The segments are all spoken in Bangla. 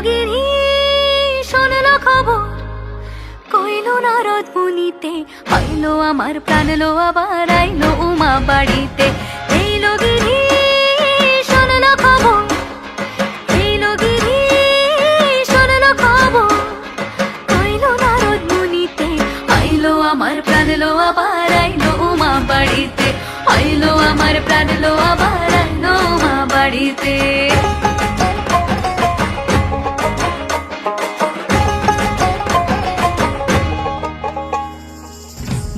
গিরি শোনলো খবর। কইলো, নারদ আমার প্রাণ লো, আবার আইলো উমা বাড়িতে। এইলো গিরি শোনলো খবর। খবর। নারদ মুনিতে আইলো আমার প্রাণ লো, আবার আইলো উমা বাড়িতে। আইলো আমার প্রাণ লো, আবার উমা বাড়িতে।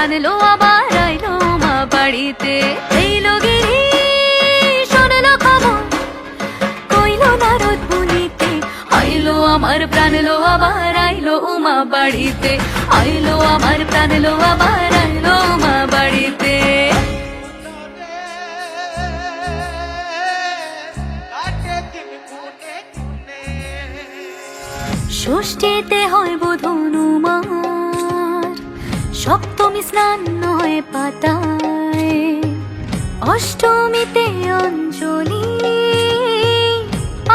আমার প্রাণ লো আবার আইলো মা বাড়িতে। এইলো গিরি শোনলো খবর। কইলো, নারদ মুনিতে আইলো আমার প্রাণ লো আবার আইলো উমা বাড়িতে। আইলো আমার প্রাণ লো আবার আইলো উমা বাড়িতে। ষষ্ঠীতে হয় বোধনুমার সপ্তমী স্নান নয় পাতায়। অষ্টমীতে অঞ্জলি,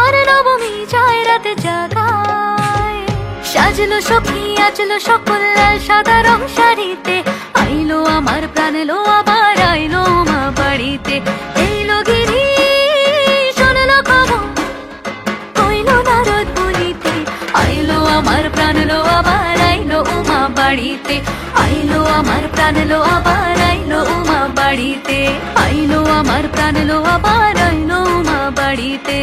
আর নবমী যায় রাতে জাগায়। সাজলো সখী, আজলো সকল সাদা রং শাড়িতে। আইলো আমার প্রাণ লো আবার, আইলো মা বাড়িতে। এইলো গিরি, শোনলো খবর নারদ বলিতে। আইলো আমার প্রাণ লো আবার আইলো উমা বাড়িতে, আইলো আমার প্রাণ লো আবার আইলো উমা বাড়িতে, আইলো আমার প্রাণ লো আবার আইলো উমা বাড়িতে।